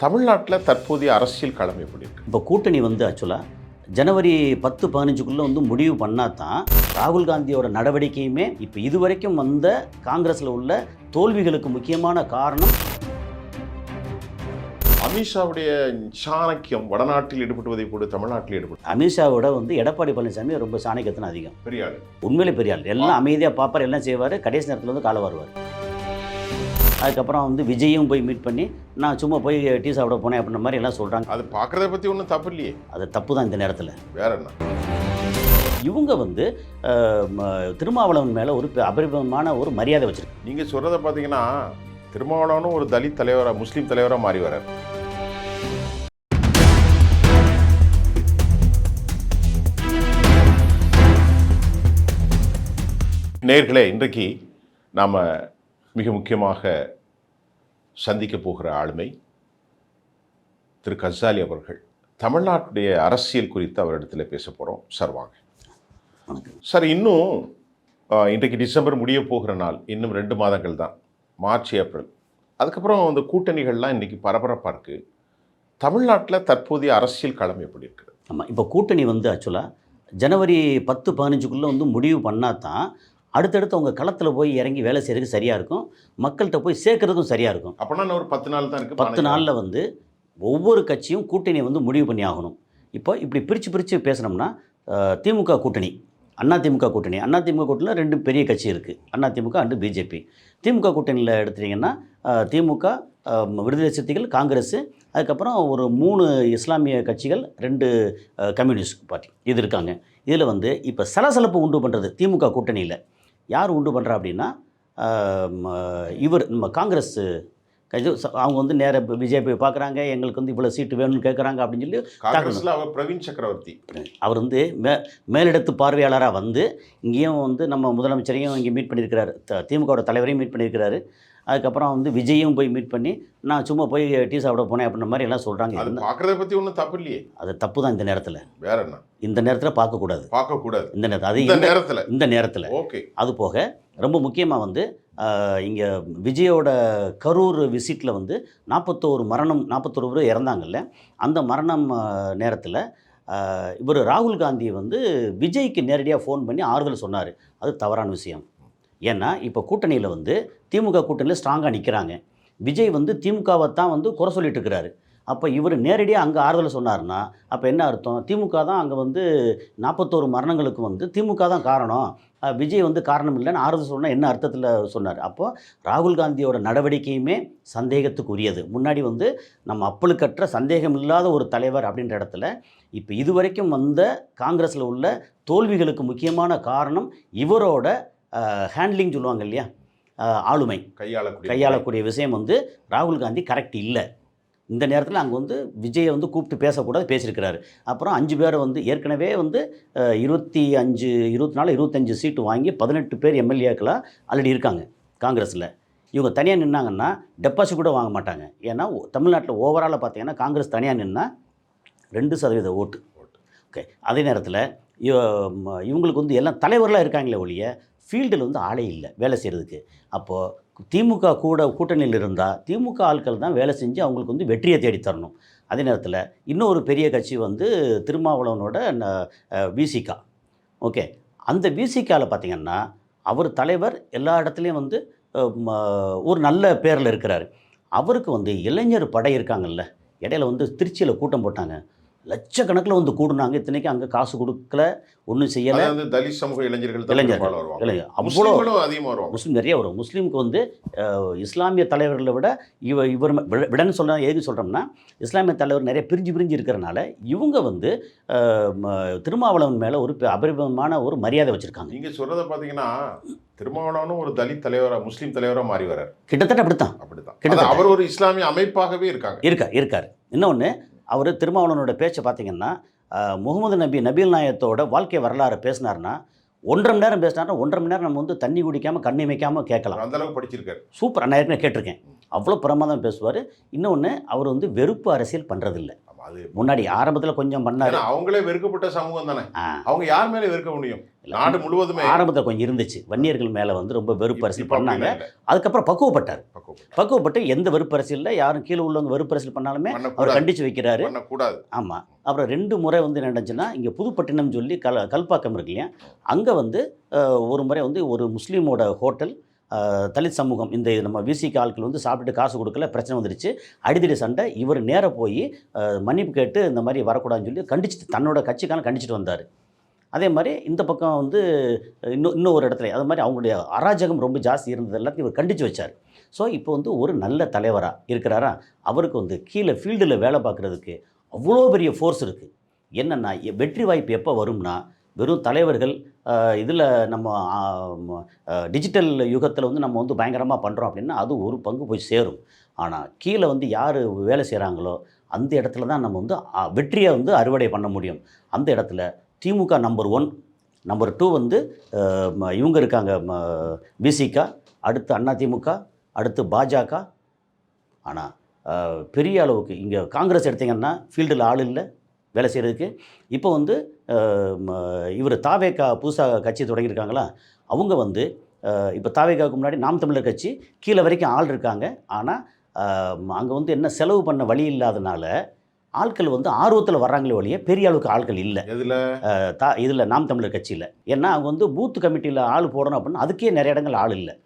தமிழ்நாட்டில் தற்போதைய அரசியல் களம் எப்படி இருக்கு? இப்போ கூட்டணி வந்து ஆக்சுவலாக ஜனவரி பத்து பதினஞ்சுக்குள்ளே வந்து முடிவு பண்ணால் தான் ராகுல் காந்தியோட நடவடிக்கையுமே இப்போ இதுவரைக்கும் வந்த காங்கிரஸில் உள்ள தோல்விகளுக்கு முக்கியமான காரணம் அமித்ஷாவுடைய சாணக்கியம் வடநாட்டில் ஈடுபட்டுவதை போல தமிழ்நாட்டில் ஈடுபட்டு அமித்ஷாவோட வந்து எடப்பாடி பழனிசாமி ரொம்ப சாணக்கியத்தின அதிகம். பெரிய ஆளு உண்மையிலே பெரிய ஆள் எல்லாம் அமைதியாக பார்ப்பார் எல்லாம் செய்வார். கடைசி நேரத்தில் வந்து காலை வருவார். அதுக்கப்புறம் வந்து விஜயும் போய் மீட் பண்ணி நான் சும்மா போய் டீ சாப்பிட போனேன் அப்படின்ற மாதிரி எல்லாம் சொல்கிறாங்க அது பார்க்கறத பத்தி ஒன்றும் தப்பு இல்லையே. அது தப்பு தான் இந்த நேரத்தில். வேற என்ன? இவங்க வந்து திருமாவளவன் மேலே ஒரு அபரிமிதமான ஒரு மரியாதை வச்சிருக்காங்க நீங்க சொல்றத பார்த்தீங்கன்னா திருமாவளவனும் ஒரு தலித் தலைவரா முஸ்லீம் தலைவரா மாறி வரார் நேர்களே இன்றைக்கு நாம் மிக முக்கியமாக சந்திக்க போகிற ஆளுமை திரு கசாலி அவர்கள். தமிழ்நாட்டுடைய அரசியல் குறித்து அவரிடத்தில் பேச போகிறோம் சார் வாங்க. சார் இன்னும் இன்றைக்கு டிசம்பர் முடிய போகிற நாள். இன்னும் ரெண்டு மாதங்கள் தான். March April. அதுக்கப்புறம் அந்த கூட்டணிகள்லாம் இன்றைக்கி பரபரப்பாக இருக்குது தமிழ்நாட்டில் தற்போதைய அரசியல் களம் எப்படி இருக்குது? ஆமாம் இப்போ கூட்டணி வந்து ஆக்சுவலாக ஜனவரி பத்து பதினஞ்சுக்குள்ளே வந்து முடிவு பண்ணால் தான் அடுத்தடுத்து அவங்க களத்தில் போய் இறங்கி வேலை செய்கிறதுக்கு சரியாக இருக்கும். மக்கள்கிட்ட போய் சேர்க்கறதுக்கும் சரியாக இருக்கும். அப்போனா இன்னும் ஒரு பத்து நாள் தான் இருக்குது பத்து நாளில் வந்து ஒவ்வொரு கட்சியும் கூட்டணியை வந்து முடிவு பண்ணி ஆகணும். இப்போ இப்படி பிரித்து பிரித்து பேசுனோம்னா திமுக கூட்டணி அண்ணா திமுக கூட்டணி. அண்ணா திமுக கூட்டணியில் ரெண்டு பெரிய கட்சி இருக்குது அண்ணா திமுக அண்டு பிஜேபி. திமுக கூட்டணியில் எடுத்துட்டிங்கன்னா திமுக விடுதலை சிறுத்தைகள் காங்கிரஸ் அதுக்கப்புறம் ஒரு மூணு இஸ்லாமிய கட்சிகள் ரெண்டு கம்யூனிஸ்ட் பார்ட்டி இது இருக்காங்க. இதில் வந்து இப்போ சலசலப்பு உண்டு பண்ணுறது திமுக கூட்டணியில். யார் உண்டு பண்ணுறா அப்படின்னா இவர் நம்ம காங்கிரஸ் அவங்க வந்து நேர பிஜேபி பார்க்குறாங்க எங்களுக்கு வந்து இவ்வளோ சீட்டு வேணும்னு கேட்குறாங்க அப்படின்னு சொல்லி காங்கிரஸில் அவர் பிரவீன் சக்கரவர்த்தி. அவர் வந்து மே மேலிடத்து பார்வையாளராக வந்து இங்கேயும் வந்து நம்ம முதலமைச்சரையும் இங்கே மீட் பண்ணியிருக்கிறாரு. த- திமுகவோட தலைவரையும் மீட் பண்ணியிருக்கிறாரு. அதுக்கப்புறம் வந்து விஜயும் போய் மீட் பண்ணி நான் சும்மா போய் டீ சாப்பிட போனேன் அப்படின்ற மாதிரி எல்லாம் சொல்கிறாங்க அது பார்க்கறத பற்றி ஒன்றும் தப்பு இல்லையே. அது தப்பு தான் இந்த நேரத்தில். வேற என்ன? இந்த நேரத்தில் பார்க்கக்கூடாது. பார்க்கக்கூடாது. இந்த நேரத்தில் அது இந்த நேரத்தில். இந்த நேரத்தில். ஓகே. அது போக ரொம்ப முக்கியமாக வந்து இங்கே விஜயோட கரூர் விசிட்டில் வந்து நாற்பத்தோரு மரணம் நாற்பத்தோரு பேர் இறந்தாங்கல்ல. அந்த மரணம் நேரத்தில் இவர் ராகுல் காந்தி வந்து விஜய்க்கு நேரடியாக ஃபோன் பண்ணி ஆறுதல் சொன்னார். அது தவறான விஷயம். ஏன்னா இப்போ கூட்டணியில் வந்து திமுக கூட்டணியில் ஸ்ட்ராங்காக நிற்கிறாங்க விஜய் வந்து திமுகவை தான் வந்து குறை சொல்லிட்டு இருக்கிறாரு. அப்போ இவர் நேரடியாக அங்கே ஆறுதல் சொன்னார்னா அப்போ என்ன அர்த்தம்? திமுக தான் அங்கே வந்து நாற்பத்தோரு மரணங்களுக்கு வந்து திமுக தான் காரணம். விஜய் வந்து காரணம் இல்லைன்னு ஆறுதல் சொன்னால் என்ன அர்த்தத்தில் சொன்னார்? அப்போது ராகுல் காந்தியோட நடவடிக்கையுமே சந்தேகத்துக்குரியது. முன்னாடி வந்து நம்ம அப்பளுக்கற்ற சந்தேகம் இல்லாத ஒரு தலைவர் அப்படின்ற இடத்துல இப்போ இதுவரைக்கும் வந்த காங்கிரஸில் உள்ள தோல்விகளுக்கு முக்கியமான காரணம் இவரோட ஹேண்ட்லிங் சொல்லுவாங்க இல்லையா? ஆளுமை. கையாளக்கூடிய கையாளக்கூடிய விஷயம் வந்து ராகுல் காந்தி கரெக்ட் இல்லை. இந்த நேரத்தில் அங்கே வந்து விஜயை வந்து கூப்பிட்டு பேசக்கூடாது பேசியிருக்கிறாரு. அப்புறம் அஞ்சு பேரை வந்து ஏற்கனவே வந்து இருபத்தி அஞ்சு இருபத்தி நாலு இருபத்தஞ்சு சீட்டு வாங்கி பதினெட்டு பேர் எம்எல்ஏக்களாக ஆல்ரெடி இருக்காங்க காங்கிரஸில். இவங்க தனியாக நின்னாங்கன்னா டெபாசிட் கூட வாங்க மாட்டாங்க. ஏன்னா தமிழ்நாட்டில் ஓவராலாக பார்த்தீங்கன்னா காங்கிரஸ் தனியாக நின்னா ரெண்டு சதவீத ஓட்டு. ஓகே. அதே நேரத்தில் இவங்களுக்கு வந்து எல்லாம் தலைவர்களாக இருக்காங்களே ஒழிய ஃபீல்டில் வந்து ஆளே இல்லை வேலை செய்கிறதுக்கு அப்போது திமுக கூட கூட்டணியில் இருந்தால் திமுக ஆட்கள் தான் வேலை செஞ்சு அவங்களுக்கு வந்து வெற்றியை தேடித்தரணும் அதே நேரத்தில் இன்னொரு பெரிய கட்சி வந்து திருமாவளவனோட விசிகா ஓகே. அந்த விசிகாவில் பார்த்தீங்கன்னா அவர் தலைவர் எல்லா இடத்துலையும் வந்து ம- ஒரு நல்ல பேரில் இருக்கிறார். அவருக்கு வந்து இளைஞர் படை இருக்காங்கல்ல இடையில வந்து திருச்சியில் கூட்டம் போட்டாங்க. லட்சக்கணக்கில் வந்து கூடுனாங்க. இத்தனைக்கும் அங்கே காசு கொடுக்கல ஒன்றும் செய்யலை. வந்து தலித் சமூக இளைஞர்கள் இளைஞர்கள். இளைஞர் அவ்வளோ அதிகமாக வருவாங்க. முஸ்லீம் நிறைய வரும் முஸ்லீமுக்கு வந்து இஸ்லாமிய தலைவர்களை விட இவ இவர் விடன்னு சொல்ல எதுக்கு சொல்கிறோம்னா இஸ்லாமிய தலைவர் நிறைய பிரிஞ்சு பிரிஞ்சு இருக்கிறனால இவங்க வந்து திருமாவளவன் மேலே ஒரு அபரிமிதமான ஒரு மரியாதை வச்சுருக்காங்க. நீங்க சொல்றத பாத்தீங்கன்னா திருமாவளவனும் ஒரு தலித் தலைவரா முஸ்லீம் தலைவரா மாறி வரார் கிட்டத்தட்ட அப்படித்தான். அப்படிதான் கிட்டத்தட்ட. அவர் ஒரு இஸ்லாமிய அமைப்பாகவே இருக்காங்க. இருக்கா இருக்கார். இன்னொன்று அவர் திருமாவளவனோட பேச்சை பார்த்தீங்கன்னா முகமது நபி நபீல் நாயத்தோட வாழ்க்கை வரலாறு பேசினார்னா ஒன்றரை மணி நேரம் பேசினார்னா ஒன்றரை மணி நேரம் நம்ம வந்து தண்ணி குடிக்காமல் கண்ணி வைக்காமல் கேட்கலாம். அந்த அளவுக்கு படிச்சிருக்காரு. சூப்பர். நான் ஏற்கனவே கேட்டிருக்கேன். அவ்வளோ பிரமாதம் பேசுவார். இன்னொன்று அவர் வந்து வெறுப்பு அரசியல் பண்ணுறதில்ல அது முன்னாடி ஆரம்பத்தில் கொஞ்சம் பண்ணாரு. அவங்களே வெறுக்கப்பட்ட சமூகம் தானே. அவங்க யார் மேல வெறுக்க முடியும்? நாடு முழுவதுமே. ஆரம்பத்தில் கொஞ்சம் இருந்துச்சு. வன்னியர்கள் மேலே வந்து ரொம்ப வெறுப்பு அரசியல் இப்ப பண்ணாங்க. அதுக்கப்புறம் பக்குவப்பட்டார். பக்குவப்பட்டு. எந்த வெறுப்பு அரசியலில் யாரும் கீழே உள்ளவங்க வெறுப்பு அரசியல் பண்ணாலுமே அவர் கண்டிச்சு வைக்கிறாரு. பண்ணக்கூடாது. ஆமாம் அப்புறம் ரெண்டு முறை வந்து என்ன நடந்துச்சுன்னா இங்கே புதுப்பட்டினம் சொல்லி கல் கல்பாக்கம் இருக்கு இல்லையா? அங்கே வந்து ஒரு முறை வந்து ஒரு முஸ்லீமோட ஹோட்டல் தலித் சமூகம் இந்த நம்ம விசிக்கு ஆட்கள் வந்து சாப்பிட்டுட்டு காசு கொடுக்கல பிரச்சனை வந்துருச்சு. அடிதடி சண்டை. இவர் நேராக போய் மன்னிப்பு கேட்டு இந்த மாதிரி வரக்கூடாதுன்னு சொல்லி கண்டிச்சுட்டு தன்னோட கட்சிக்கான கண்டிச்சுட்டு வந்தார். அதே மாதிரி இந்த பக்கம் வந்து இன்னும் இன்னும் ஒரு இடத்துல அது மாதிரி அவங்களுடைய அராஜகம் ரொம்ப ஜாஸ்தி இருந்தது எல்லாத்தையும் இவர் கண்டித்து வச்சார். ஸோ இப்போ வந்து ஒரு நல்ல தலைவராக இருக்கிறாரா? அவருக்கு வந்து கீழே ஃபீல்டில் வேலை பார்க்குறதுக்கு அவ்வளோ பெரிய ஃபோர்ஸ் இருக்குது என்னென்னா வெற்றி வாய்ப்பு எப்போ வரும்னா வெறும் தலைவர்கள் இதில் நம்ம டிஜிட்டல் யுகத்தில் வந்து நம்ம வந்து பயங்கரமாக பண்ணுறோம் அப்படின்னா அது ஒரு பங்கு போய் சேரும். ஆனால் கீழே வந்து யார் வேலை செய்கிறாங்களோ அந்த இடத்துல தான் நம்ம வந்து வெற்றியை வந்து அறுவடை பண்ண முடியும். அந்த இடத்துல DMK number one number two வந்து இவங்க இருக்காங்க பிசிகா அடுத்து அண்ணா திமுக அடுத்து பாஜக. ஆனால் பெரிய அளவுக்கு இங்கே காங்கிரஸ் எடுத்திங்கன்னா ஃபீல்டில் ஆள் இல்லை வேலை செய்கிறதுக்கு இப்போ வந்து இவர் தாவேக்கா புதுசாக கட்சி தொடங்கியிருக்காங்களா? அவங்க வந்து இப்போ தாவேக்காவுக்கு முன்னாடி நாம் தமிழர் கட்சி கீழே வரைக்கும் ஆள் இருக்காங்க. ஆனால் அங்கே வந்து என்ன செலவு பண்ண வழி இல்லாதனால ஆட்கள் வந்து ஆர்வத்தில் வர்றாங்களே ஒழிய பெரிய அளவுக்கு ஆட்கள் இல்லை. அஹ் தா இதில் நாம் தமிழர் கட்சியில். ஏன்னா அவங்க வந்து பூத்து கமிட்டியில் ஆள் போடணும் அப்படின்னா அதுக்கே நிறைய இடங்கள் ஆள் இல்லை.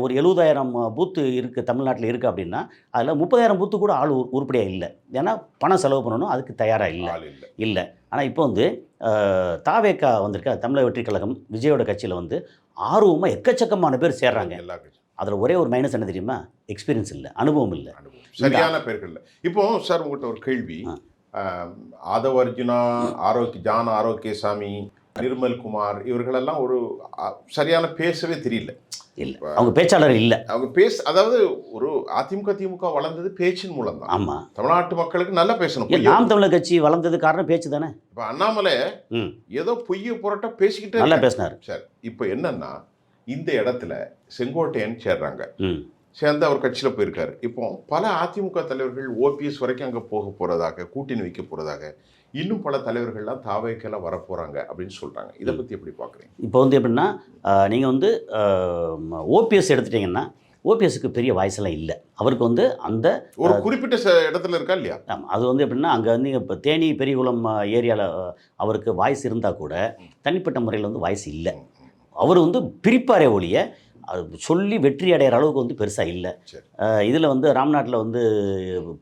ஒரு எழுபதாயிரம் பூத்து இருக்குது தமிழ்நாட்டில் இருக்குது அப்படின்னா அதில் முப்பதாயிரம் பூத்து கூட ஆள் உரு- உருப்படியா இல்லை. ஏன்னா பணம் செலவு பண்ணணும் அதுக்கு தயாராக இல்லை. இல்ல. ஆனால் இப்போ வந்து தாவேக்கா வந்திருக்க தமிழக வெற்றி கழகம் விஜயோட கட்சியில் வந்து ஆர்வமாக எக்கச்சக்கமான பேர் சேர்றாங்க. எல்லா கட்சியும். அதில் ஒரே ஒரு மைனஸ் என்ன தெரியுமா? எக்ஸ்பீரியன்ஸ் இல்லை அனுபவம் இல்லை. அனுபவம். சரியான பேர்கள் இல்ல. இப்போ சார் உங்கள்கிட்ட ஒரு கேள்வி. ஆதவ அர்ஜுனா ஆரோக்கிய ஜான் ஆரோக்கியசாமி நிர்மல் குமார் இவர்களெல்லாம் ஒரு சரியான பேசவே தெரியல. இல்லை. அவங்க பேச்சாளர் இல்லை. அவங்க பேச அதாவது ஒரு அதிமுக திமுக வளர்ந்தது பேச்சின் மூலம் தான் ஆமாம் தமிழ்நாட்டு மக்களுக்கு நல்லா பேசணும். நாம் தமிழர் கட்சி வளர்ந்தது காரணம் பேச்சு தானே? இப்போ அண்ணாமலை ஏதோ பொய்ய புரட்ட பேசிக்கிட்டே நல்லா. பேசினார். சரி இப்போ என்னன்னா இந்த இடத்துல செங்கோட்டையன் சேர்றாங்க. சேர்ந்து அவர் கட்சியில் போயிருக்காரு. இப்போ பல அதிமுக தலைவர்கள் ஓபிஎஸ் வரைக்கும் அங்கே போக போகிறதாக கூட்டணி வைக்க போகிறதாக இன்னும் பல தலைவர்கள்லாம் தாவைக்கெல்லாம் வர போகிறாங்க அப்படின்னு சொல்கிறாங்க இதை பற்றி எப்படி பார்க்குறீங்க இப்போ வந்து எப்படின்னா நீங்கள் வந்து ஓபிஎஸ் எடுத்துட்டிங்கன்னா ஓபிஎஸ்க்கு பெரிய வாய்ஸெல்லாம் இல்லை. அவருக்கு வந்து அந்த ஒரு குறிப்பிட்ட ச- இடத்துல இருக்கா இல்லையா? அது வந்து எப்படின்னா அங்கே வந்து இப்போ தேனி பெரியகுளம் ஏரியாவில் அவருக்கு வாய்ஸ் இருந்தால் கூட தனிப்பட்ட முறையில் வந்து வாய்ஸ் இல்லை. அவர் வந்து பிரிப்பாரே ஒழிய அது சொல்லி வெற்றி அடைகிற அளவுக்கு வந்து பெருசாக இல்லை. இதில் வந்து ராம்நாட்டில் வந்து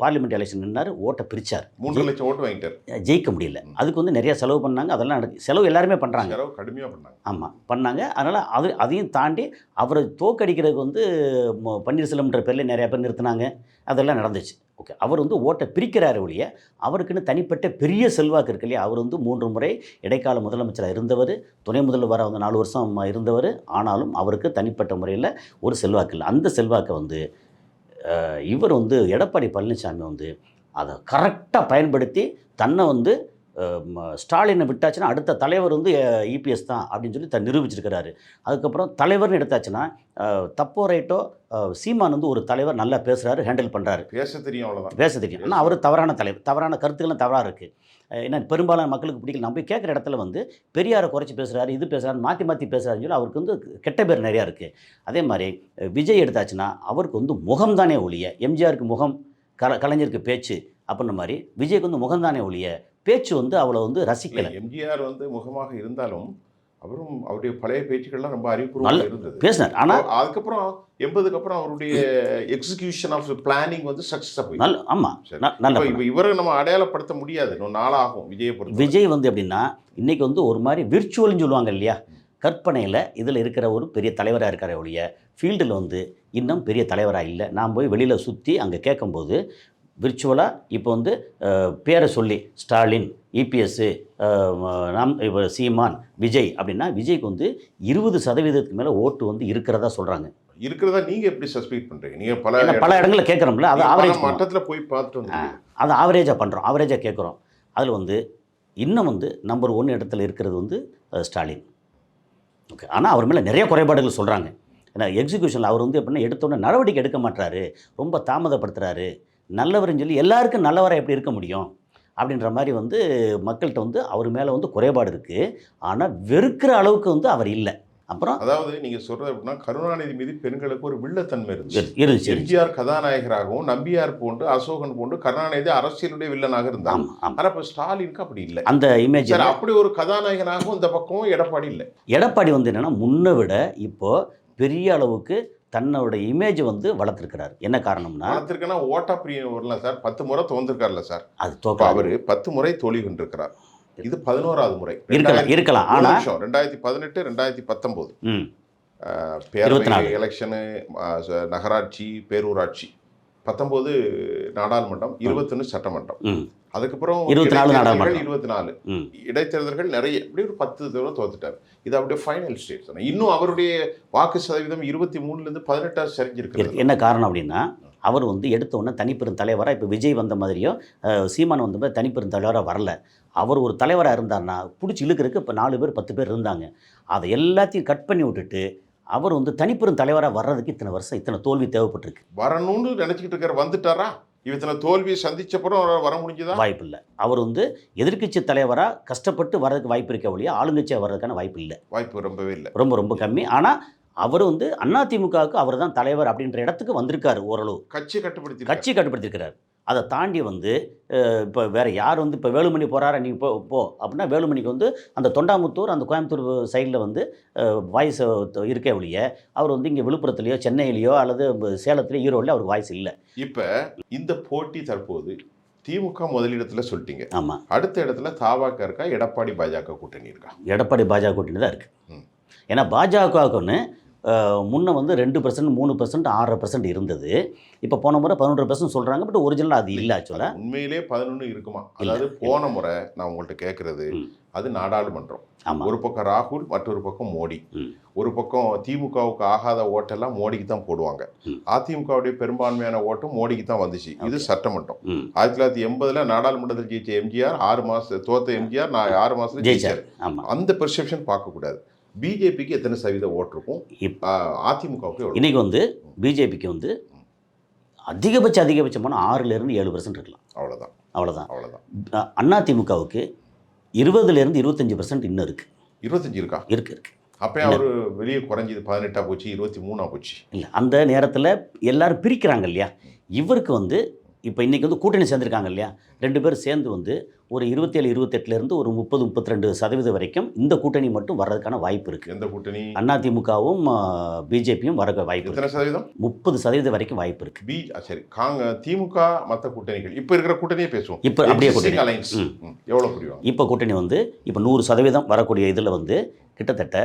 பார்லிமெண்ட் எலெக்ஷன் நின்னார் ஓட்டை பிரித்தார் மூன்று லட்சம் ஓட்டு வாங்கிட்டார். ஜெயிக்க முடியல. அதுக்கு வந்து நிறைய செலவு பண்ணாங்க அதெல்லாம் நடக்கு செலவு எல்லாருமே பண்ணுறாங்க செலவு கடுமையாக பண்ணாங்க. ஆமாம் பண்ணாங்க. அதனால் அது அதையும் தாண்டி அவரை தோக்கடிக்கிறதுக்கு வந்து பன்னீர்செல்வம்ன்ற பேரில் நிறைய பேர் நிறுத்தினாங்க. அதெல்லாம் நடந்துச்சு. ஓகே. அவர் வந்து ஓட்டை பிரிக்கிறார் ஒழிய அவருக்குன்னு தனிப்பட்ட பெரிய செல்வாக்கு இருக்கு இல்லையா? அவர் வந்து மூன்று முறை இடைக்கால முதலமைச்சராக இருந்தவர் துணை முதல்வராக வந்து நாலு வருஷம் இருந்தவர் ஆனாலும் அவருக்கு தனிப்பட்ட முறையில் ஒரு செல்வாக்கு இல்லை. அந்த செல்வாக்கை வந்து இவர் வந்து எடப்பாடி பழனிசாமி வந்து அதை கரெக்டாக பயன்படுத்தி தன்னை வந்து ஸ்டாலினை விட்டாச்சுன்னா அடுத்த தலைவர் வந்து இபிஎஸ் தான் அப்படின்னு சொல்லி த நிரூபிச்சிருக்கிறாரு. அதுக்கப்புறம் தலைவர்னு எடுத்தாச்சுன்னா தப்போ ரைட்டோ சீமான் வந்து ஒரு தலைவர் நல்லா பேசுகிறாரு ஹேண்டில் பண்ணுறாரு பேச தெரியும் அவ்வளோதான் பேச தெரியும். ஆனால் அவர் தவறான தலைவர். தவறான கருத்துக்கள்லாம் தவறாக இருக்குது ஏன்னா பெரும்பாலான மக்களுக்கு பிடிக்கல. நம்ம போய் கேட்குற இடத்துல வந்து பெரியாரை குறைச்சி பேசுகிறாரு இது பேசுகிறாரு மாற்றி மாற்றி பேசுகிறாருன்னு சொல்லி அவருக்கு வந்து கெட்ட பேர் நிறையா இருக்குது அதே மாதிரி விஜய் எடுத்தாச்சுன்னா அவருக்கு வந்து முகம் தானே ஒழிய எம்ஜிஆருக்கு முகம் கல கலைஞருக்கு பேச்சு அப்படின்ற மாதிரி விஜய்க்கு வந்து முகம் தானே ஒழிய பேச்சு வந்து அவளை வந்து ரசிக்கலை. எம்ஜிஆர் வந்து முகமாக இருந்தாலும் அவரும் அவருடைய பழைய பேச்சுக்கள்லாம் ரொம்ப அறிவுபூர்வமாக இருந்தது. பேசினார். ஆனால் அதுக்கப்புறம் எண்பதுக்கு அப்புறம் அவருடைய எக்ஸிகியூஷன் ஆஃப் பிளானிங் வந்து சக்ஸஸாக போய் நல்ல ஆமாம். நல்ல இப்போ இவரை நம்ம அடையாளப்படுத்த முடியாது. இன்னும் நாளாகும் விஜயை பொறுத்த விஜய் வந்து எப்படின்னா இன்னைக்கு வந்து ஒரு மாதிரி விர்ச்சுவல்னு சொல்லுவாங்க இல்லையா? கற்பனையில் இதில் இருக்கிற ஒரு பெரிய தலைவராக இருக்காரே ஒழிய ஃபீல்டில் வந்து இன்னும் பெரிய தலைவராக இல்லை. நான் போய் வெளியில் சுற்றி அங்கே கேட்கும்போது விர்ச்சுவலாக இப்போ வந்து பேரை சொல்லி ஸ்டாலின் இபிஎஸ்ஸு நாம் இப்போ சீமான் விஜய் அப்படின்னா விஜய்க்கு வந்து இருபது சதவீதத்துக்கு மேலே ஓட்டு வந்து இருக்கிறதா சொல்கிறாங்க இருக்கிறதா நீங்க எப்படி சஸ்பெக்ட் பண்றீங்க? நீங்க பல பல இடங்களில் கேட்குறோம்ல அது ஆவரேஜ் மட்டத்துல போய் பார்த்துட்டு அது ஆவரேஜாக பண்ணுறோம் ஆவரேஜாக கேட்குறோம். அதில் வந்து இன்னும் வந்து நம்பர் ஒன் இடத்துல இருக்கிறது வந்து ஸ்டாலின். ஓகே ஆனால் அவர் மேலே நிறைய குறைபாடுகள் சொல்கிறாங்க ஏன்னா எக்ஸிக்யூஷனில் அவர் வந்து எப்படின்னா எடுத்தோடனே நடவடிக்கை எடுக்க மாட்டாரு ரொம்ப தாமதப்படுத்துகிறாரு நல்லவர்னு சொல்லி எல்லாருக்கும் நல்லவராக எப்படி இருக்க முடியும்? அப்படின்ற மாதிரி வந்து மக்கள்கிட்ட வந்து அவர் மேலே வந்து குறைபாடு இருக்குது ஆனால் வெறுக்கிற அளவுக்கு வந்து அவர் இல்லை. அப்புறம் அதாவது நீங்க சொல்றது அப்படின்னா கருணாநிதி மீது பெண்களுக்கு ஒரு வில்லத்தன்மை இருந்துச்சு. இரு- இருந்துச்சு எம்ஜிஆர் கதாநாயகராகவும் நம்பியார் போன்று அசோகன் போன்று கருணாநிதி அரசியலுடைய வில்லனாக இருந்தாங்க. ஆமாம் ஆமாம் ஆனா இப்ப ஸ்டாலினுக்கு அப்படி இல்லை. அந்த இமேஜ் அப்படி ஒரு கதாநாயகனாகவும் இந்த பக்கம் எடப்பாடி இல்லை. எடப்பாடி வந்து என்னன்னா முன்னை விட இப்போ பெரிய அளவுக்கு தன்னோட இமேஜ் வந்து வளர்த்துருக்கிறார். என்ன காரணம்னா வளர்த்திருக்கனா ஓட்டா பிரியம் வரல சார். பத்து முறை தோந்திருக்காருல்ல சார். அது தோக்க அவரு பத்து முறை தோல்வி கொண்டிருக்கிறார் இது பதினோராவது முறை. இருக்கலாம் இருக்கலாம். ஆனால் ரெண்டாயிரத்தி பதினெட்டு ரெண்டாயிரத்தி பத்தொன்பது ம். பேரவை 24. எலெக்ஷனு நகராட்சி பேரூராட்சி. பத்தொம்போது நாடாளுமன்றம் இருபத்தொன்று சட்டமன்றம். அதுக்கப்புறம் 24 இடைத்தேர்தல்கள் நாடாளுமன்றம். இருபத்தி நாலு இடைத்தேர்தல்கள் நிறைய இப்படி ஒரு பத்து தடவை தோத்துட்டார். இது அவருடைய ஃபைனல் ஸ்டேட் இன்னும் அவருடைய வாக்கு சதவீதம் இருபத்தி மூணுலேருந்து பதினெட்டாவது சரிஞ்சிருக்கு. என்ன காரணம் அப்படின்னா அவர் வந்து எடுத்த உடனே தனிப்பெரும் தலைவராக இப்போ விஜய் வந்த மாதிரியோ சீமான் வந்த மாதிரி தனிப்பெரும் தலைவராக வரல. அவர் ஒரு தலைவராக இருந்தார்னா பிடிச்சி இழுக்கிறதுக்கு இப்போ நாலு பேர் பத்து பேர் இருந்தாங்க. அதை எல்லாத்தையும் கட் பண்ணி விட்டுட்டு அவர் வந்து தனிப்பெரும் தலைவராக வர்றதுக்கு இத்தனை வருஷம் இத்தனை தோல்வி தேவைப்பட்டிருக்கு. வரணும்னு நினைச்சிட்டு இருக்காரு. வந்துட்டாரா? இவத்தனை தோல்வியை சந்திச்சப்பறம் அவரால் வர முடிஞ்சதா? வாய்ப்பு இல்லை அவர் வந்து எதிர்க்கட்சி தலைவராக கஷ்டப்பட்டு வர்றதுக்கு வாய்ப்பு இருக்க ஒழிய ஆளுங்கட்சியாக வர்றதுக்கான வாய்ப்பு இல்லை. வாய்ப்பு ரொம்பவே இல்லை. ரொம்ப ரொம்ப கம்மி. ஆனால் அவர் வந்து அதிமுகவுக்கு அவர் தான் தலைவர் அப்படின்ற இடத்துக்கு வந்திருக்காரு ஓரளவு. கட்சி கட்டுப்படுத்தி கட்சி கட்டுப்படுத்திருக்கிறார். அதை தாண்டி வந்து இப்போ வேறு யார் வந்து இப்போ வேலுமணி போகிறாரா நீ போ போ அப்படின்னா வேலுமணிக்கு வந்து அந்த தொண்டாமுத்தூர் அந்த கோயம்புத்தூர் சைடில் வந்து வாய்ஸ் இருக்கே ஒழிய அவர் வந்து இங்கே விழுப்புரத்துலையோ சென்னையிலையோ அல்லது சேலத்துலையோ ஈரோட்லையோ அவருக்கு வாய்ஸ் இல்லை. இப்ப இந்த போட்டி தற்போது திமுக முதலிடத்துல சொல்லிட்டீங்க. ஆமாம் அடுத்த இடத்துல தாவாக்க இருக்கா எடப்பாடி பாஜக கூட்டணி இருக்கா? எடப்பாடி பாஜக கூட்டணி தான் இருக்குது. ஏன்னா பாஜகவுக்குன்னு முன்ன வந்து ரெண்டு பர்சன்ட் மூணு பர்சன்ட் ஆறரை பர்சன்ட் இருந்தது. இப்போ போன முறை பதினொன்று பர்சன்ட் சொல்கிறாங்க பட் ஒரிஜினல் அது இல்லை ஆக்சுவலாக உண்மையிலே பதினொன்று இருக்குமா? அதாவது போன முறை நான் உங்கள்கிட்ட கேட்கறது. அது நாடாளுமன்றம். ஒரு பக்கம் ராகுல் மற்றொரு பக்கம் மோடி. ஒரு பக்கம் திமுகவுக்கு ஆகாத ஓட்டெல்லாம் மோடிக்கு தான் போடுவாங்க. அதிமுகவுடைய பெரும்பான்மையான ஓட்டும் மோடிக்கு தான் வந்துச்சு. இது சட்டமன்றம். ஆயிரத்தி தொள்ளாயிரத்தி எண்பதுல நாடாளுமன்றத்தில் ஜெயிச்ச எம்ஜிஆர் ஆறு மாசம் தோத்த எம்ஜிஆர் நான் ஆறு மாசத்துல ஜெயிச்சார். அந்த பெர்செப்ஷன் பார்க்கக்கூடாது. பிஜேபிக்கு எத்தனை சதவீத ஓட்டு இருக்கும்? அதிமுகவுக்கு இன்னைக்கு வந்து பிஜேபிக்கு வந்து அதிகபட்ச அதிகபட்சமான ஆறுலேருந்து ஏழு பர்சன்ட் இருக்கலாம். அவ்வளவுதான். அவ்வளோதான் அவ்வளவுதான். அதிமுகவுக்கு இருபதுலேருந்து இருபத்தஞ்சி பர்சன்ட் இன்னும் இருக்குது இருபத்தஞ்சு இருக்கா? இருக்கு இருக்கு. அப்பயே அவரு வெளியே குறைஞ்சது பதினெட்டா போச்சு இருபத்தி மூணா போச்சு. இல்லை அந்த நேரத்தில் எல்லாரும் பிரிக்கிறாங்க இல்லையா? இவருக்கு வந்து இப்போ இன்றைக்கி வந்து கூட்டணி சேர்ந்துருக்காங்க இல்லையா? ரெண்டு பேரும் சேர்ந்து வந்து ஒரு இருபத்தேழு இருபத்தெட்டுலேருந்து ஒரு முப்பது முப்பத்தி ரெண்டு சதவீதம் வரைக்கும் இந்த கூட்டணி மட்டும் வர்றதுக்கான வாய்ப்பு இருக்குது எந்த கூட்டணி? அதிமுகவும் பிஜேபியும் வர வாய்ப்பு எத்தனை சதவீதம்? முப்பது சதவீதம் வரைக்கும் வாய்ப்பு இருக்குது பி சரி. காங்க திமுக மத்த கூட்டணிகள். இப்ப இருக்கிற கூட்டணியே பேசுவோம். இப்போ அப்படியே கூட்டணி. எவ்வளவு புரியும்? இப்போ கூட்டணி வந்து இப்போ நூறு சதவீதம் வரக்கூடிய இதில் வந்து கிட்டத்தட்ட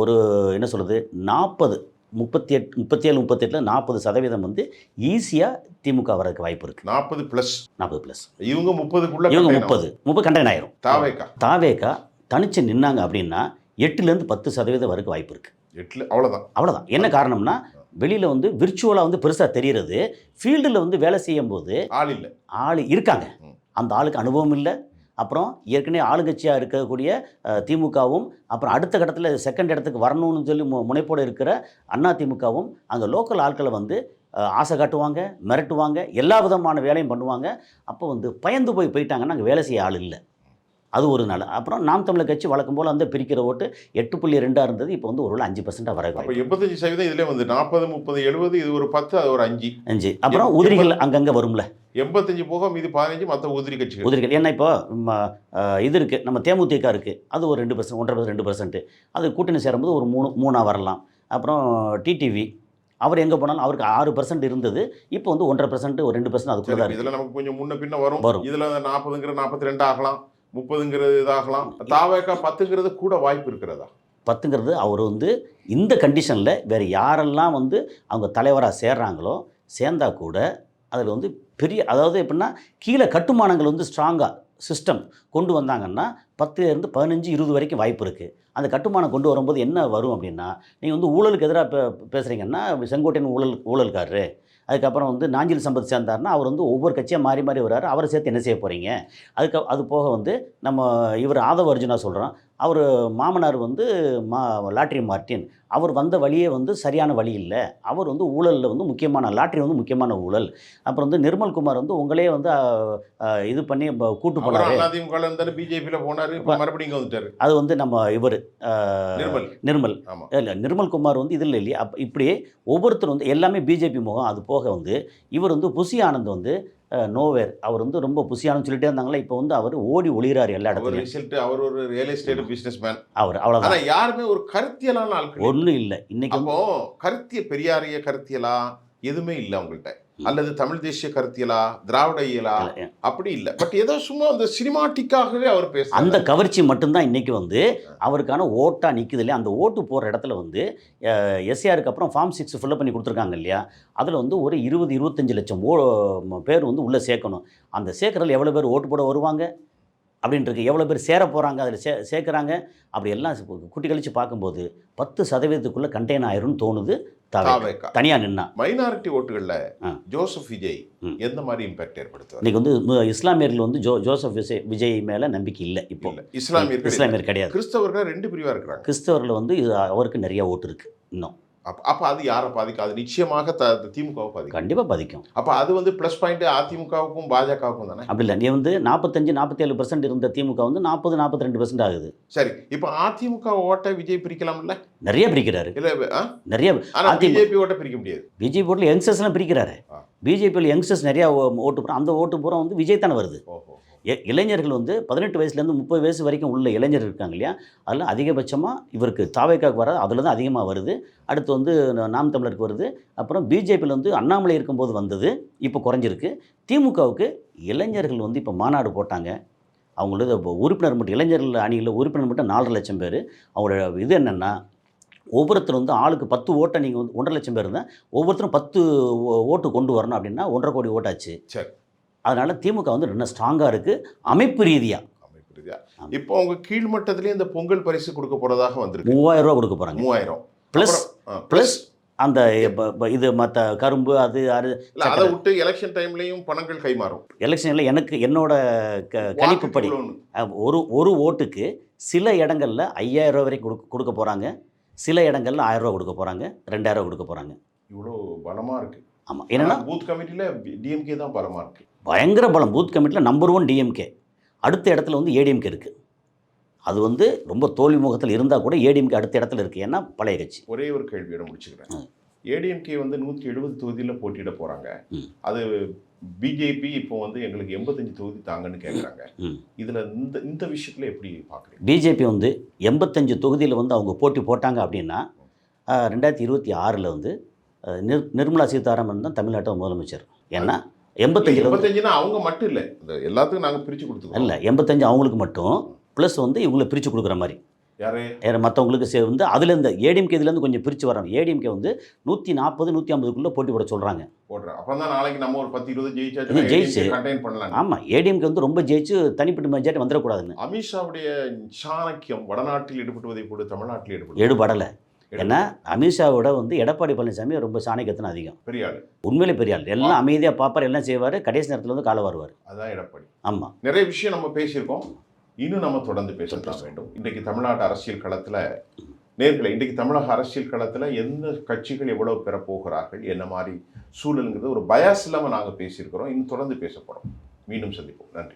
ஒரு என்ன சொல்கிறது நாற்பது முப்பத்தி எட்டு முப்பத்தி ஏழு முப்பத்தெட்டில் நாற்பது சதவீதம் வந்து ஈஸியாக திமுக வரதுக்கு வாய்ப்பு இருக்குது நாற்பது பிளஸ் நாற்பது ப்ளஸ் இவங்க முப்பதுக்குள்ள இவங்க முப்பது. முப்பது கண்டெயின் ஆயிரும். தாவேக்கா. தாவேக்கா தனிச்சு நின்னாங்க அப்படின்னா எட்டுலேருந்து பத்து சதவீதம் வரைக்கும் வாய்ப்பு இருக்குது எட்டுல அவ்வளவுதான். அவ்வளோதான் என்ன காரணம்னா வெளியில் வந்து விர்ச்சுவலாக வந்து பெருசாக தெரியறது ஃபீல்டில் வந்து வேலை செய்யும்போது ஆள் இல்ல. ஆள் இருக்காங்க. அந்த ஆளுக்கு அனுபவம் இல்லை. அப்புறம் ஏற்கனவே ஆளுங்கட்சியாக இருக்கக்கூடிய திமுகவும் அப்புறம் அடுத்த கட்டத்தில் செகண்ட் இடத்துக்கு வரணும்னு சொல்லி மு முனைப்போடு இருக்கிற அண்ணா திமுகவும் அங்கே லோக்கல் ஆட்களை வந்து ஆசை காட்டுவாங்க மிரட்டுவாங்க எல்லா விதமான வேலையும் பண்ணுவாங்க. அப்போ வந்து பயந்து போய் போயிட்டாங்கன்னா அங்கே வேலை செய்ய ஆள் இல்லை. அது ஒரு நாள். அப்புறம் நாம் தமிழர் கட்சி வழக்கம் போல் வந்து பிரிக்கிற ஓட்டு எட்டு புள்ளி ரெண்டாக இருந்தது. இப்போ வந்து ஒரு அஞ்சு பர்சன்ட்டாக வர அப்ப எண்பத்தஞ்சு சதவீதம் இதுல வந்து நாற்பது முப்பது எழுபது இது ஒரு பத்து அது ஒரு அஞ்சு. அஞ்சு. அப்புறம் உதிரிகள் அங்கங்கே வரும்ல. எண்பத்தஞ்சு போக மீதி பதினஞ்சு மத்த உதிரி கட்சிகள். உதிரிகள். ஏன்னா இப்போ இது இருக்குது நம்ம தேமுதிக இருக்குது அது ஒரு ரெண்டு பர்சன்ட் ஒன்றரை பர்சன்ட் ரெண்டு பர்சன்ட் அது கூட்டணி சேரும்போது ஒரு மூணு மூணாக வரலாம். அப்புறம் டிடிவி அவர் எங்கே போனாலும் அவருக்கு ஆறு பர்சன்ட் இருந்தது. இப்போ வந்து ஒன்றரை பர்சன்ட் ஒரு ரெண்டு பர்சன்ட் அதுக்குள்ள இதுல நமக்கு கொஞ்சம் முன்ன பின்ன வரும். வரும். இதுல நாற்பதுங்கிற நாற்பத்தி ரெண்டு ஆகலாம். முப்பதுங்கிறது இதாகலாம். தாவேக்கா பத்துங்கிறது கூட வாய்ப்பு இருக்கிறதா? பத்துங்கிறது அவர் வந்து இந்த கண்டிஷனில் வேறு யாரெல்லாம் வந்து அவங்க தலைவராக சேர்றாங்களோ சேர்ந்தா கூட அதில் வந்து பெரிய அதாவது எப்படின்னா கீழே கட்டுமானங்கள் வந்து ஸ்ட்ராங்காக சிஸ்டம் கொண்டு வந்தாங்கன்னா பத்துலேருந்து பதினஞ்சு இருபது வரைக்கும் வாய்ப்பு இருக்குது அந்த கட்டுமானம் கொண்டு வரும்போது என்ன வரும் அப்படின்னா நீங்கள் வந்து ஊழலுக்கு எதிராக பே பேசுகிறீங்கன்னா செங்கோட்டையன் ஊழல் ஊழல்காரரு. அதுக்கப்புறம் வந்து நாஞ்சில் சம்பத் சேர்ந்தாருன்னா அவர் வந்து ஒவ்வொரு கட்சியாக மாறி மாறி வர்றாரு. அவரை சேர்த்து என்ன செய்ய போகிறீங்க அதுக்கு அது போக வந்து நம்ம இவர் ஆதவ அர்ஜுனா சொல்கிறோம் அவர் மாமனார் வந்து மா லாட்ரி மார்ட்டின் அவர் வந்த வழியே வந்து சரியான வழி இல்லை. அவர் வந்து ஊழலில் வந்து முக்கியமான லாட்ரி வந்து முக்கியமான ஊழல். அப்புறம் வந்து நிர்மல்குமார் வந்து உங்களே வந்து இது பண்ணி கூட்டு போனாரு. அதிமுக பிஜேபியில போனாரு மறுபடியும் வந்துட்டாரு. அது வந்து நம்ம இவர் நிர்மல். நிர்மல். இல்லை நிர்மல்குமார் வந்து இதில் இல்லையா? அப்போ இப்படியே ஒவ்வொருத்தர் வந்து எல்லாமே பிஜேபி முகம் அது போக வந்து இவர் வந்து புசி ஆனந்த் வந்து நோவேர் அவர் வந்து ரொம்ப புசி ஆனந்த் சொல்லிட்டே இருந்தாங்களே இப்போ வந்து அவர் ஓடி ஒளிகிறார் எல்லா இடத்துலையும். ரிசல்ட் அவர் ஒரு ரியல் எஸ்டேட் பிசினஸ் மேன் அவர் அவ்வளோதான் யாருமே ஒரு கருத்தியலான ஆட்கள் ஒன்றும் இல்லை. இன்னைக்கு கருத்திய பெரியாரிய கருத்தியலா எதுவுமே இல்ல அவங்கள்ட்ட. அல்லது தமிழ் தேசிய கருத்தியலா திராவிட இயலா? அப்படி இல்ல. பட் ஏதோ சும்மா அந்த சினிமாட்டிக்காகவே அவர் அந்த பேசுறாரு கவர்ச்சி மட்டும்தான் இன்னைக்கு வந்து அவருக்கான ஓட்டாக நிற்குது இல்லையா? அந்த ஓட்டு போகிற இடத்துல வந்து எஸ்ஏஆருக்கு அப்புறம் ஃபார்ம் சிக்ஸ் ஃபில்அப் பண்ணி கொடுத்துருக்காங்க இல்லையா? அதில் வந்து ஒரு இருபது இருபத்தஞ்சு லட்சம் ஓ பேர் வந்து உள்ளே சேர்க்கணும். அந்த சேர்க்கறதுல எவ்வளோ பேர் ஓட்டு போட வருவாங்க? அப்படின்ட்டு எவ்வளோ பேர் சேர போகிறாங்க அதில் சே சேர்க்குறாங்க? அப்படி எல்லாம் குட்டி கழிச்சு பார்க்கும்போது பத்து சதவீதத்துக்குள்ளே கண்டெயின் ஆயிரும்னு தோணுது. தாவேக்கா. தனியாக நின்னா. மைனாரிட்டி ஓட்டுகள்ல. ஜோசப் விஜய். எந்த மாதிரி இம்பாக்ட் ஏற்படுத்துவார்? இன்னைக்கு வந்து இஸ்லாமியர்கள் வந்து ஜோ ஜோசப் விஜய் விஜய் மேலே நம்பிக்கை இல்லை இப்போ. இல்ல. இஸ்லாமியர் கிடையாது. கிறிஸ்தவர்கள் ரெண்டு பிரிவா இருக்கிறாங்க. கிறிஸ்தவர்கள் வந்து அவருக்கு நிறைய ஓட்டு இருக்குது இன்னும். அப்ப அப்ப அது யாரை பாதிக்கும் அது நிச்சயமாக த திமுகவை பாதிக்கும். கண்டிப்பாக பாதிக்கும். அப்ப அது வந்து பிளஸ் பாயிண்ட் அதிமுகவுக்கும் பாஜகவுக்கும் தானே? அப்படி இல்லை. நீ வந்து நாற்பத்தஞ்சு நாற்பத்தேழு பர்சன்ட் இருந்த திமுக வந்து நாற்பது நாற்பத்தி ரெண்டு பர்சன்ட் ஆகுது. சரி. இப்ப அதிமுக ஓட்டை விஜய் பிரிக்கலாம்ல? நிறைய பிரிக்கிறாரு. இல்ல? நிறைய ஆனா அதிமுக பிஜேபி ஓட்டை பிரிக்க முடியாது. பிஜேபி ஓட்டில் யங்ஸ்டர்ஸ்லாம் பிரிக்கிறாரு. பிஜேபியில் யங்ஸ்டர்ஸ் நிறையா ஓட்டு அந்த ஓட்டு பூரா வந்து விஜய் தானே வருது. ஓஹோ. இளைஞர்கள் வந்து பதினெட்டு வயசுலேருந்து முப்பது வயசு வரைக்கும் உள்ள இளைஞர் இருக்காங்க இல்லையா? அதில் அதிகபட்சமாக இவருக்கு தாவைக்காக்கு வர அதில் தான் அதிகமாக வருது. அடுத்து வந்து நாம் தமிழருக்கு வருது. அப்புறம் பிஜேபியில் வந்து அண்ணாமலை இருக்கும்போது வந்தது இப்போ குறைஞ்சிருக்கு. திமுகவுக்கு இளைஞர்கள் வந்து இப்போ மாநாடு போட்டாங்க. அவங்களது இப்போ உறுப்பினர் மட்டும் இளைஞர்கள் அணியில் உறுப்பினர் மட்டும் நாலரை லட்சம் பேர். அவங்களோட இது என்னென்னா ஒவ்வொருத்தர் வந்து ஆளுக்கு பத்து ஓட்டை நீங்கள் வந்து ஒன்றரை லட்சம் பேர் இருந்தால் ஒவ்வொருத்தரும் பத்து ஓ- ஓட்டு கொண்டு வரணும் அப்படின்னா ஒன்றரை கோடி ஓட்டாச்சு. சரி. அதனால் திமுக வந்து இன்னும் ஸ்ட்ராங்காக இருக்குது அமைப்பு ரீதியாக அமைப்பு ரீதியா. ஆமா. இப்போ உங்க கீழ்மட்டத்திலேயே இந்த பொங்கல் பரிசு கொடுக்க போறதாக வந்திருக்கு. மூவாயிரம் ரூபா கொடுக்க போகிறாங்க மூவாயிரம். ப்ளஸ் ப்ளஸ் அந்த இது மற்ற கரும்பு அது அது அதை விட்டு எலெக்ஷன் டைம்லயும் பணங்கள் கைமாறும். எலெக்ஷனில் எனக்கு என்னோட க கணிப்புப்படி ஒரு ஒரு ஓட்டுக்கு சில இடங்களில் ஐயாயிரம் ரூபா வரைக்கும் கொடுக்க கொடுக்க போகிறாங்க சில இடங்களில் ஆயிரம் ரூபா கொடுக்க போகிறாங்க ரெண்டாயிரம் ரூபா கொடுக்க போகிறாங்க இவ்வளோ பலமா இருக்கு. ஆமாம் என்னென்னா பூத் கமிட்டில டிஎம்கே தான் பலமா இருக்கு. பயங்கர பலம். பூத் கமிட்டியில் நம்பர் ஒன் டிஎம்கே அடுத்த இடத்துல வந்து ஏடிஎம்கே இருக்குது அது வந்து ரொம்ப தோல்வி முகத்தில் இருந்தால் கூட ஏடிஎம்கே அடுத்த இடத்துல இருக்குது ஏன்னா பழைய கட்சி. ஒரே ஒரு கேள்வியோட முடிச்சுக்கிறேன். ஏடிஎம்கே வந்து நூற்றி எழுபது தொகுதியில் போட்டியிட போறாங்க. ம். அது பிஜேபி இப்போ வந்து எங்களுக்கு எண்பத்தஞ்சு தொகுதி தாங்கன்னு கேட்குறாங்க. இதுல இந்த இந்த விஷயத்துல எப்படி பார்க்குறீங்க பிஜேபி வந்து எண்பத்தஞ்சு தொகுதியில் வந்து அவங்க போட்டி போட்டாங்க அப்படின்னா ரெண்டாயிரத்தி இருபத்தி ஆறில் வந்து நிர் நிர்மலா சீதாராமன் தான் தமிழ்நாட்டோட முதலமைச்சர். ஏன்னா எண்பத்தஞ்சில் வந்து எண்பத்தஞ்சுனா அவங்க மட்டும் இல்லை. இந்த எல்லாத்துக்கும் நாங்க பிரிச்சு கொடுத்துருக்கோம் இல்லை எண்பத்தஞ்சு அவங்களுக்கு மட்டும் ப்ளஸ் வந்து இவங்களை பிரித்து கொடுக்குற மாதிரி. யாரு? மற்றவங்களுக்கு சே வந்து அதில் இந்த ஏடிஎம்கே இதுலேருந்து கொஞ்சம் பிரித்து வராங்க. ஏடிஎம்கே வந்து நூற்றி நாற்பது நூற்றி ஐம்பதுக்குள்ளே போட்டி போட சொல்கிறாங்க போடுறேன். அப்பதான் நாளைக்கு நம்ம ஒரு பத்து இருபது ஜெயிச்சு. கண்டெயின் பண்ணலாம் ஆமாம் ஏடிஎம்கே வந்து ரொம்ப ஜெயிச்சு தனிப்பட்ட மெஜாரிட்டி வந்துடக்கூடாதுன்னு. அமித்ஷாவுடைய சாணக்கியம் வடநாட்டில் ஈடுபட்டுவதை போல தமிழ்நாட்டில் ஈடுபட்டு எடுபடலை ஏன்னா அமித்ஷாவோட வந்து எடப்பாடி பழனிசாமி ரொம்ப சாணக்கியத்தின் அதிகம். பெரிய ஆளு. உண்மையிலே பெரிய ஆள். எல்லாம் அமைதியாக பார்ப்பார் எல்லாம் செய்வார். கடைசி நேரத்தில் வந்து காலை வருவார். அதான் எடப்பாடி. ஆமாம் நிறைய விஷயம் நம்ம பேசியிருக்கோம். இன்னும் நம்ம தொடர்ந்து பேசத்தான் வேண்டும். இன்றைக்கு தமிழ்நாட்டு அரசியல் களத்துல நேர்களை இன்றைக்கு தமிழக அரசியல் களத்துல எந்த கட்சிகள் எவ்வளவு பெற போகிறார்கள் என்ன மாதிரி சூழலுங்கிறது ஒரு பயாஸ் இல்லாம நாங்க பேசியிருக்கிறோம். இன்னும் தொடர்ந்து பேச மீண்டும் சந்திப்போம். நன்றி.